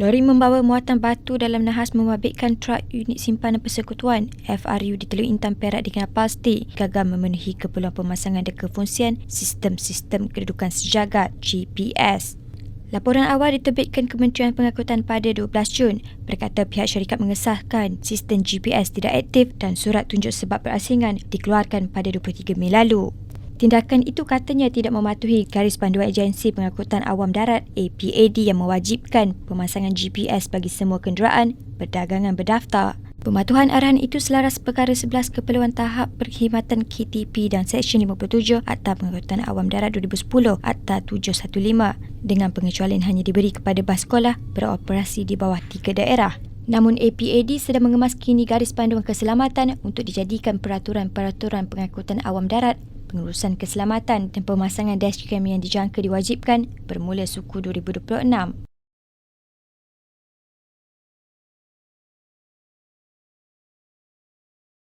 Lori membawa muatan batu dalam nahas membabitkan truk unit simpanan persekutuan FRU di Teluk Intan Perak dikenal pasti gagal memenuhi keperluan pemasangan dan kefungsian sistem-sistem kedudukan sejagat GPS. Laporan awal diterbitkan Kementerian Pengangkutan pada 12 Jun berkata pihak syarikat mengesahkan sistem GPS tidak aktif dan surat tunjuk sebab berasingan dikeluarkan pada 23 Mei lalu. Tindakan itu katanya tidak mematuhi garis panduan Agensi Pengangkutan Awam Darat APAD yang mewajibkan pemasangan GPS bagi semua kenderaan berdagangan berdaftar. Pematuhan arahan itu selaras perkara 11 keperluan tahap perkhidmatan KTP dan Seksyen 57 Akta Pengangkutan Awam Darat 2010 Akta 715 dengan pengecualian hanya diberi kepada bas sekolah beroperasi di bawah tiga daerah. Namun APAD sedang mengemas kini garis panduan keselamatan untuk dijadikan peraturan-peraturan pengangkutan awam darat pengurusan keselamatan dan pemasangan dashcam yang dijangka diwajibkan bermula suku 2026.